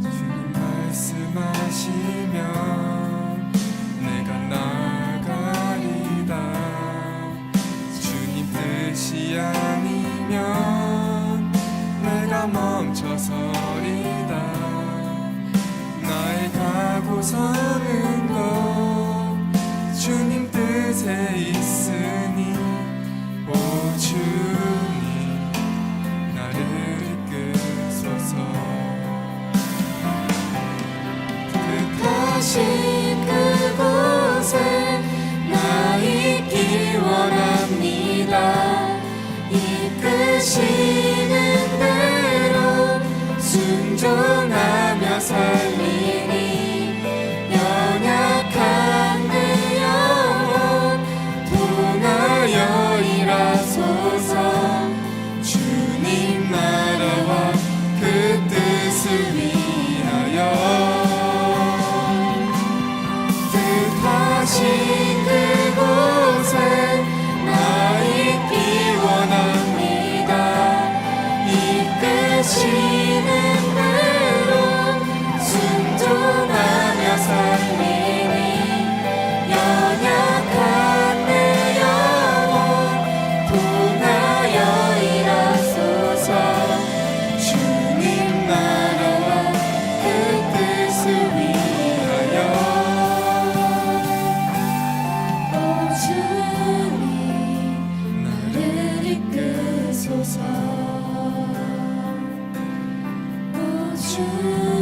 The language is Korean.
주님 말씀하시면 내가 나가리다 주님 뜻이 아니면 내가 멈춰서리다 나의 가고서는 그곳에 나 있기 원합니다. 이끄시는 대로 살 Living you.